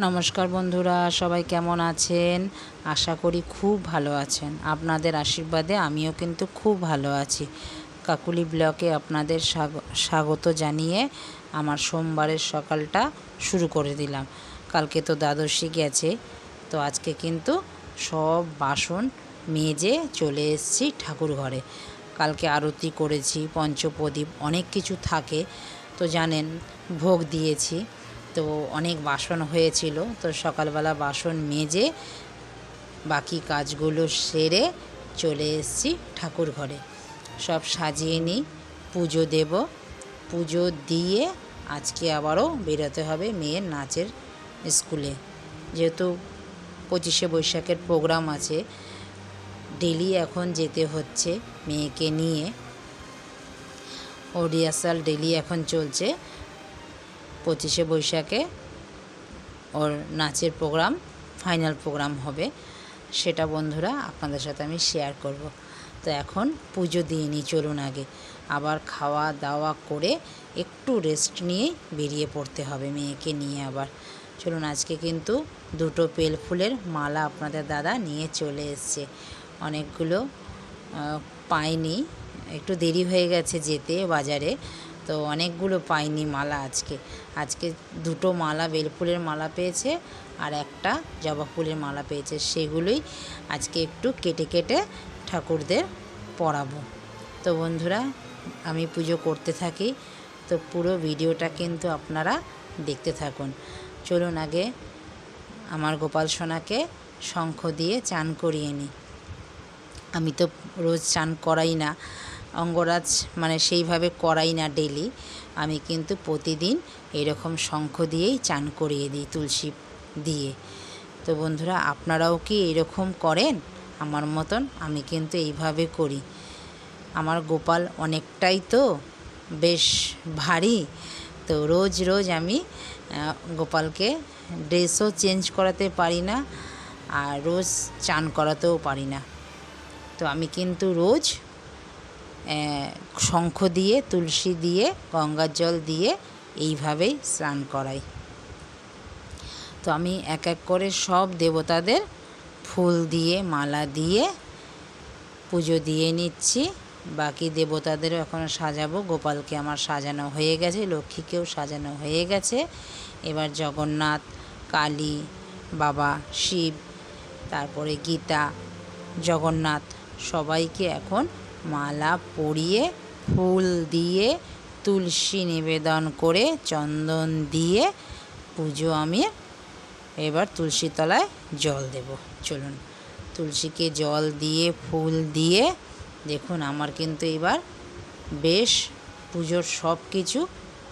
নমস্কার বন্ধুরা, সবাই কেমন আছেন? আশা করি খুব ভালো আছেন। আপনাদের আশীর্বাদে আমিও কিন্তু খুব ভালো আছি। কাকুলি ব্লকে আপনাদের স্বাগ- স্বাগত জানিয়ে আমার সোমবারের সকালটা শুরু করে দিলাম। কালকে তো দ্বাদশী গেছে, তো আজকে কিন্তু সব বাসন মেজে চলে এসেছি ঠাকুর ঘরে। কালকে আরতি করেছি, পঞ্চপ্রদীপ, অনেক কিছু থাকে। তো জানেন, ভোগ দিয়েছি। তো অনেক বাসন হয়েছিল। তো সকালবেলা বাসন মেজে বাকি কাজগুলো সেরে চলে এসেছি ঠাকুর ঘরে। সব সাজিয়ে নিই, পুজো দেব। পুজো দিয়ে আজকে আবারও বেরোতে হবে মেয়ের নাচের স্কুলে। যেহেতু পঁচিশে বৈশাখের প্রোগ্রাম আছে ডেলি এখন যেতে হচ্ছে মেয়েকে নিয়ে। ও রিহার্সাল ডেলি এখন চলছে। পঁচিশে বৈশাখে ওর নাচের প্রোগ্রাম, ফাইনাল প্রোগ্রাম হবে। সেটা বন্ধুরা আপনাদের সাথে আমি শেয়ার করব। তো এখন পুজো দিয়ে নিই, চলুন আগে। আবার খাওয়া দাওয়া করে একটু রেস্ট নিয়ে বেরিয়ে পড়তে হবে মেয়েকে নিয়ে আবার। চলুন আজকে কিন্তু দুটো পেল ফুলের মালা আপনাদের দাদা নিয়ে চলে এসছে। অনেকগুলো পাইনি একটু দেরি হয়ে গেছে যেতে বাজারে। তো অনেকগুলো পাইনি মালা আজকে। আজকে দুটো মালা, বেলফুলের মালা পেয়েছে আর একটা জবা ফুলের মালা পেয়েছে। সেগুলোই আজকে একটু কেটে কেটে ঠাকুরদের পরাবো তো বন্ধুরা, আমি পুজো করতে থাকি, তো পুরো ভিডিওটা কিন্তু আপনারা দেখতে থাকুন। চলুন আগে আমার গোপাল সোনাকে শঙ্খ দিয়ে চান করিয়ে নিই। আমি তো রোজ চান করাই না। অঙ্গরাজ মানে সেইভাবে করাই না ডেলি। আমি কিন্তু প্রতিদিন এরকম শঙ্খ দিয়েই চান করিয়ে দিই, তুলসী দিয়ে। তো বন্ধুরা, আপনারাও কি এরকম করেন? আমার মতন আমি কিন্তু এইভাবে করি। আমার গোপাল অনেকটাই তো বেশ ভারী। তো রোজ রোজ আমি গোপালকে ড্রেসও চেঞ্জ করাতে পারি না আর রোজ চান করাতেও পারি না। তো আমি কিন্তু রোজ শঙ্খ দিয়ে, তুলসী দিয়ে গঙ্গার জল দিয়ে এইভাবেই স্নান করাই। তো আমি এক এক করে সব দেবতাদের ফুল দিয়ে, মালা দিয়ে পুজো দিয়ে নিচ্ছি। বাকি দেবতাদেরও এখন সাজাবো। গোপালকে আমার সাজানো হয়ে গেছে, লক্ষ্মীকেও সাজানো হয়ে গেছে। এবার জগন্নাথ, কালী, বাবা, শিব, তারপরে গীতা, জগন্নাথ সবাইকে এখন মালা পরিয়ে, ফুল দিয়ে, তুলসী নিবেদন করে, চন্দন দিয়ে পুজো আমি এবার তুলসী তলায় জল দেব। চলুন, তুলসীকে জল দিয়ে, ফুল দিয়ে, দেখুন আমার কিন্তু এবার বেশ পুজোর সব কিছু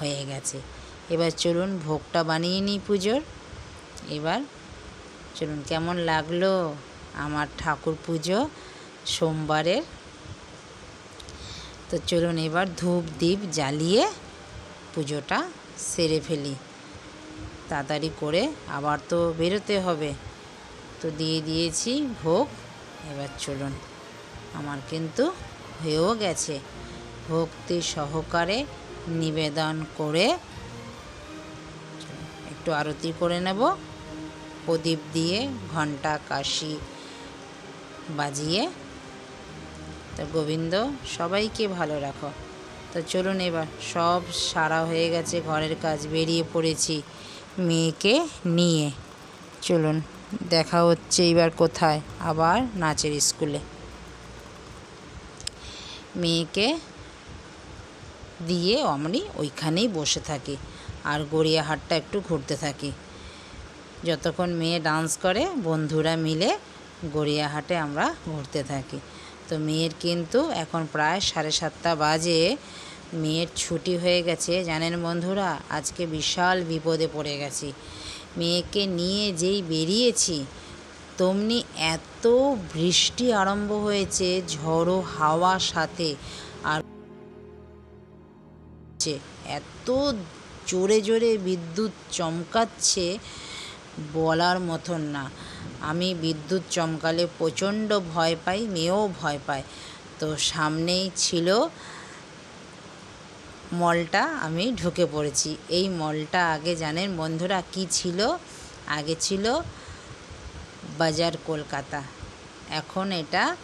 হয়ে গেছে। এবার চলুন ভোগটা বানিয়ে নিই পুজোর। এবার চলুন কেমন লাগল আমার ঠাকুর পুজো সোমবারের তো চলুন এবার ধূপ দ্বীপ জ্বালিয়ে পুজোটা সেরে ফেলি। তাড়াতাড়ি করে আবার তো বেরোতে হবে। তো দিয়ে দিয়েছি ভোগ। এবার চলুন। আমার কিন্তু হয়েও গেছে। ভক্তি সহকারে নিবেদন করে একটু আরতি করে নেব। প্রদীপ দিয়ে ঘণ্টা কাশি বাজিয়ে তো গোবিন্দ, সবাইকে ভালো রাখো। তো চলুন এবার, সব সারা হয়ে গেছে, ঘরের কাজ বেরিয়ে পড়েছি মেয়েকে নিয়ে। চলুন, দেখা হচ্ছে এবার কোথায়, আবার নাচের স্কুলে। মেয়েকে দিয়ে আমি ওইখানেই বসে থাকি, আর গড়িয়াহাটটা একটু ঘুরতে থাকি। যতক্ষণ মেয়ে ডান্স করে, বন্ধুরা মিলে গড়িয়াহাটে আমরা ঘুরতে থাকি। তো মেয়ের কিন্তু এখন প্রায় সাড়ে সাতটা বাজে। মেয়ের ছুটি হয়ে গেছে, জানেন বন্ধুরা? আজকে বিশাল বিপদে পড়ে গেছি। মেয়েকে নিয়ে যেই বেরিয়েছি, তেমনি এত বৃষ্টি আরম্ভ হয়েছে, ঝড়ো হাওয়া সাথে। আর এত জোরে জোরে বিদ্যুৎ চমকাচ্ছে বলার মতন না। আমি বিদ্যুৎ চমকালে প্রচণ্ড ভয় পাই, মেয়েও ভয় পায়। তো সামনেই ছিল মলটা, আমি ঢুকে পড়েছি। এই মলটা আগে জানেন বন্ধুরা কি ছিল? আগে ছিল বাজার কলকাতা। এখন এটা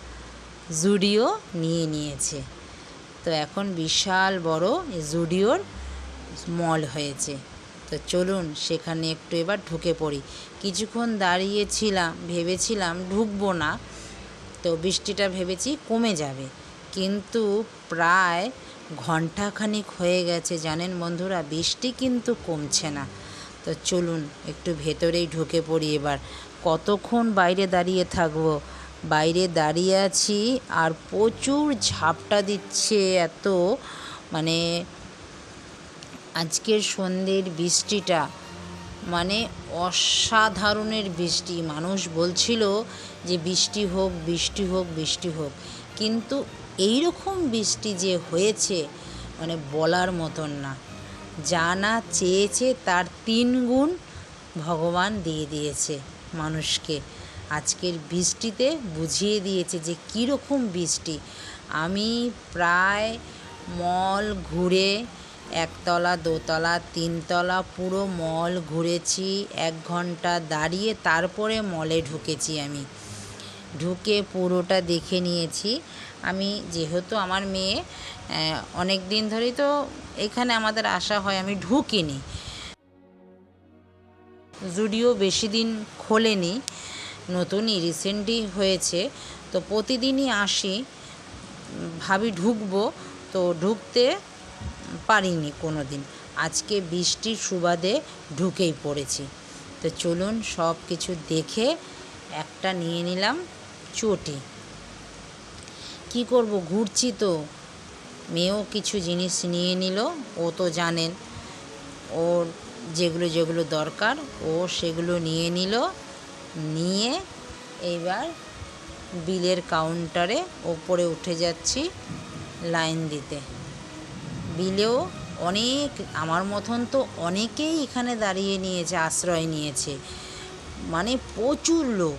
জুডিও নিয়ে নিয়েছে। তো এখন বিশাল বড় জুডিওর মল হয়েছে। তো চলুন সেখানে একটু এবার ঢুকে পড়ি। কিছুক্ষণ দাঁড়িয়েছিলাম, ভেবেছিলাম ঢুকবো না। তো বৃষ্টিটা ভেবেছি কমে যাবে। কিন্তু প্রায় ঘন্টাখানিক হয়ে গেছে, জানেন বন্ধুরা, বৃষ্টি কিন্তু কমছে না। তো চলুন একটু ভেতরেই ঢুকে পড়ি এবার। কতক্ষণ বাইরে দাঁড়িয়ে থাকব? বাইরে দাঁড়িয়ে আছি আর প্রচুর ঝাপটা দিচ্ছে, এত মানে আজকের সন্ধ্যের বৃষ্টিটা মানে অসাধারণের বৃষ্টি। মানুষ বলছিল যে বৃষ্টি হোক বৃষ্টি হোক বৃষ্টি হোক। কিন্তু এই রকম বৃষ্টি যে হয়েছে মানে বলার মতন না। যা না চেয়েছে তার তিন গুণ ভগবান দিয়ে দিয়েছে মানুষকে। আজকের বৃষ্টিতে বুঝিয়ে দিয়েছে যে কীরকম বৃষ্টি। আমি প্রায় মল ঘুরে একতলা, দোতলা, তিনতলা পুরো মল ঘুরেছি, এক ঘণ্টা দাঁড়িয়ে তারপরে মলে ঢুকেছি আমি। ঢুকে পুরোটা দেখে নিয়েছি। আমি যেহেতু আমার মেয়ে অনেক দিন ধরেই তো এখানে আমাদের আসা হয়, আমি ঢুকিনি। জুডিও বেশি দিন খোলেনি নতুনই রিসেন্টলি হয়েছে, তো প্রতিদিনই আসি, ভাবি ঢুকবো, তো ঢুকতে পারিনি কোনো দিন আজকে বৃষ্টির সুবাদে ঢুকেই পড়েছি। তো চলুন সব কিছু দেখে একটা নিয়ে নিলাম চটি। কি করব, ঘুরছি তো। মেয়েও কিছু জিনিস নিয়ে নিল, ও তো জানেন। ওর যেগুলো যেগুলো দরকার, ও সেগুলো নিয়ে নিল। নিয়ে এইবার বিলের কাউন্টারে ওপরে উঠে যাচ্ছি লাইন দিতে। বিলেও অনেক, আমার মতন তো অনেকেই এখানে দাঁড়িয়ে নিয়েছে, আশ্রয় নিয়েছে। মানে প্রচুর লোক।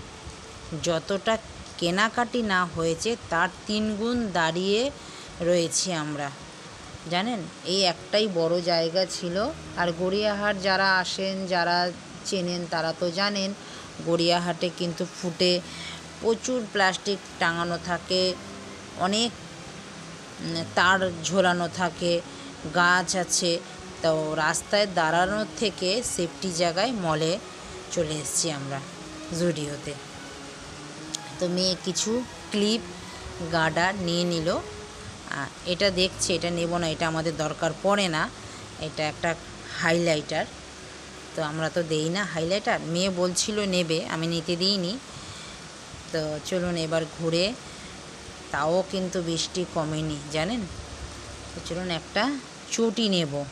যতটা কেনাকাটি না হয়েছে, তার তিন গুণ দাঁড়িয়ে রয়েছি আমরা। জানেন? এই একটাই বড় জায়গা ছিল। আর গড়িয়াহাট যারা আসেন, যারা চেনেন, তারা তো জানেন, গড়িয়াহাটে কিন্তু ফুটে প্রচুর প্লাস্টিক টাঙানো থাকে। অনেক তার ঝোলানো থাকে, গাছ আছে, তো রাস্তায় দাঁড়ানোর থেকে সেফটি জায়গায় মলে চলে এসেছি আমরা জুডিওতে। তো মেয়ে কিছু ক্লিপ গার্ডার নিয়ে নিল। এটা দেখছে, এটা নেব না, এটা আমাদের দরকার পড়ে না, এটা একটা হাইলাইটার তো আমরা তো দেই না হাইলাইটার মেয়ে বলছিল নেবে, আমি নিতে দিইনি। তো চলুন এবার ঘুরে তাও কিন্তু বৃষ্টি কমেনি, জানেন? তো চলুন একটা চটি নেব।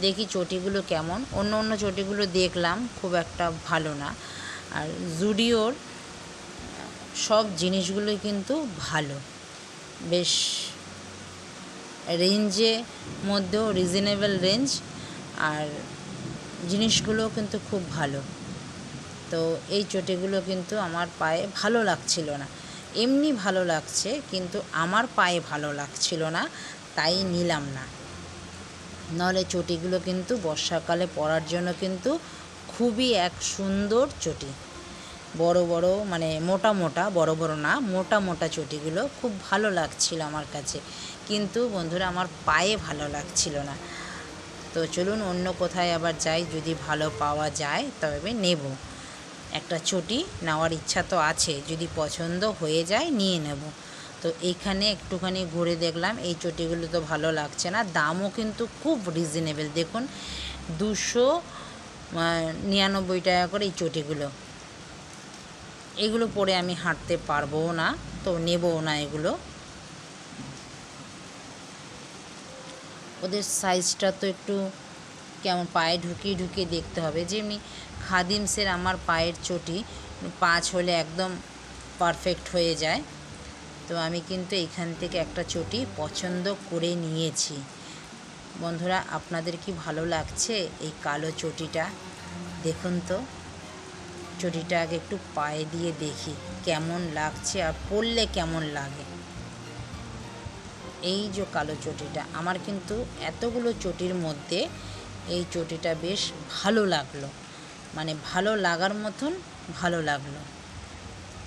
দেখি চটিগুলো কেমন। অন্য অন্য চটিগুলো দেখলাম, খুব একটা ভালো না। আর জুডিওর সব জিনিসগুলোই কিন্তু ভালো। বেশ রেঞ্জে মধ্যেও রিজনেবল রেঞ্জ, আর জিনিসগুলো কিন্তু খুব ভালো। তো এই চটিগুলো কিন্তু আমার পায়ে ভালো লাগছিল না। এমনি ভালো লাগছে, কিন্তু আমার পায়ে ভালো লাগছিল না, তাই নিলাম না। নাহলে চটিগুলো কিন্তু বর্ষাকালে পরার জন্য কিন্তু খুবই এক সুন্দর চটি। বড় বড় মানে মোটা মোটা, বড় বড় না, মোটা মোটা চটিগুলো খুব ভালো লাগছিল আমার কাছে। কিন্তু বন্ধুরা, আমার পায়ে ভালো লাগছিল না। তো চলুন অন্য কোথায় আবার যাই, যদি ভালো পাওয়া যায়, তবে নেব। একটা চটি নেওয়ার ইচ্ছা তো আছে, যদি পছন্দ হয়ে যায় নিয়ে নেব। তো এইখানে একটুখানি ঘুরে দেখলাম, এই চটিগুলো তো ভালো লাগছে না, দামও কিন্তু খুব রিজনেবল দেখুন, দুশো নিরানব্বই টাকা করে এই চটিগুলো। এগুলো পরে আমি হাঁটতে পারব না, তো নেবও না এগুলো। ওদের সাইজটা তো একটু কেমন পায়ে ঢুকিয়ে ঢুকিয়ে দেখতে হবে। যেমনি খাদিমসের আমার পায়ের চটি পাঁচ হলে একদম পারফেক্ট হয়ে যায়। তো আমি কিন্তু এখান থেকে একটা চটি পছন্দ করে নিয়েছি। বন্ধুরা, আপনাদের কি ভালো লাগছে এই কালো চটিটা? দেখুন তো, চটিটা আগে একটু পায়ে দিয়ে দেখি কেমন লাগছে আর পরলে কেমন লাগে। এই যে কালো চটিটা, আমার কিন্তু এতগুলো চটির মধ্যে এই চটিটা বেশ ভালো লাগল। মানে ভালো লাগার মতন ভালো লাগল।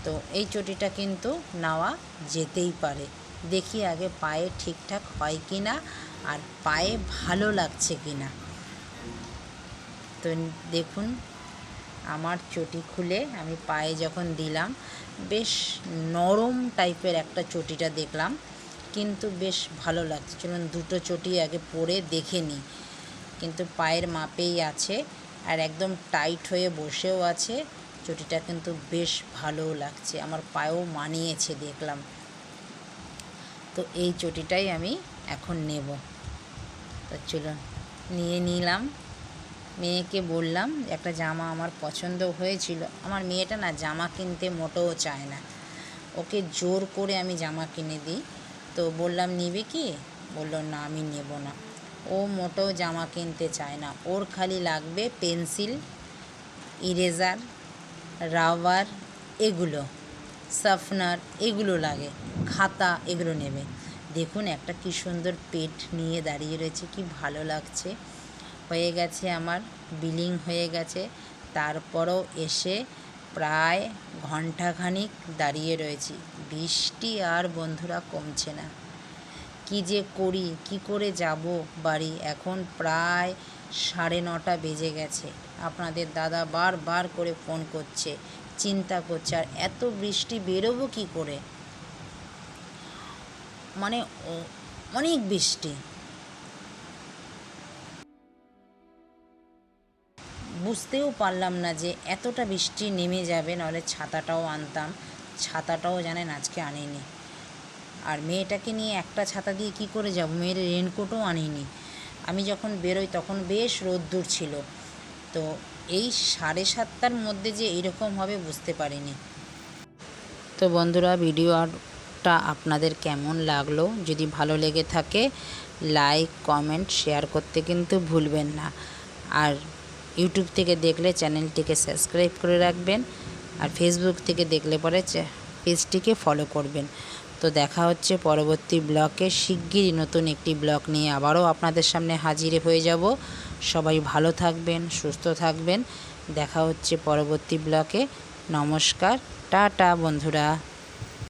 তো এই চটিটা কিন্তু নেওয়া যেতেই পারে। দেখি আগে পায়ে ঠিকঠাক হয় কি না আর পায়ে ভালো লাগছে কি না তো দেখুন, আমার চটি খুলে আমি পায়ে যখন দিলাম, বেশ নরম টাইপের একটা চটিটা দেখলাম। কিন্তু বেশ ভালো লাগছে। চলুন দুটো চটি আগে পরে দেখে নিই। কিন্তু পায়ের মাপেই আছে আর একদম টাইট হয়ে বসেও আছে। চটিটা কিন্তু বেশ ভালোও লাগছে। আমার পায়েও মানিয়েছে দেখলাম। তো এই চটিটাই আমি এখন নেব। তো চলুন, নিয়ে নিলাম। মেয়েকে বললাম, একটা জামা আমার পছন্দ হয়েছিল। আমার মেয়েটা না জামা কিনতে মোটেও চায় না। ওকে জোর করে আমি জামা কিনে দিই। তো বললাম, নিবে কি? বলল, না, আমি নেব না। ও মোটেও জামা কিনতে চায় না। ওর খালি লাগবে পেন্সিল, ইরেজার, রাবার, এগুলো, সাফনার, এগুলো লাগে। খাতা, এগুলো নেবে। দেখুন একটা কি সুন্দর পেট নিয়ে দাঁড়িয়ে রয়েছে, কি ভালো লাগছে। হয়ে গেছে আমার, বিলিং হয়ে গেছে। তারপরও এসে প্রায় ঘন্টাখানিক দাঁড়িয়ে রয়েছি। বৃষ্টি আর বন্ধুরা কমছে না। কি যে করি, কি করে যাব? বাড়ি এখন প্রায় সাড়ে নটা বেজে গেছে। আপনাদের দাদা বারবার করে ফোন করছে, চিন্তা করছে, আর এত বৃষ্টি বেরোবো কি করে? মানে অনেক বৃষ্টি। বুঝতেও পারলাম না যে এতটা বৃষ্টি নেমে যাবে, নাহলে ছাতাটাও আনতাম। ছাতাটাও জানেন আজকে আনিনি। আর মেয়েটাকে নিয়ে একটা ছাতা দিয়ে কি করে যাব? মেয়ের রেনকোটও আনিনি আমি যখন বেরোই তখন বেশ রোদ্দুর ছিল। তো এই সাড়ে সাতটার মধ্যে যে এরকম হবে বুঝতে পারিনি। তো বন্ধুরা ভিডিওটা আপনাদের কেমন লাগল? যদি ভালো লেগে থাকে, লাইক, কমেন্ট, শেয়ার করতে কিন্তু ভুলবেন না। আর ইউটিউব থেকে দেখলে চ্যানেলটিকে সাবস্ক্রাইব করে রাখবেন। আর ফেসবুক থেকে দেখলে পরে পেজটিকে ফলো করবেন। তো দেখা হচ্ছে পরবর্তী ব্লকে। শিগগিরই নতুন একটি ব্লক নিয়ে আবারও আপনাদের সামনে হাজির হয়ে যাব। সবাই ভালো থাকবেন, সুস্থ থাকবেন। দেখা হচ্ছে পরবর্তী ব্লকে। নমস্কার, টাটা বন্ধুরা।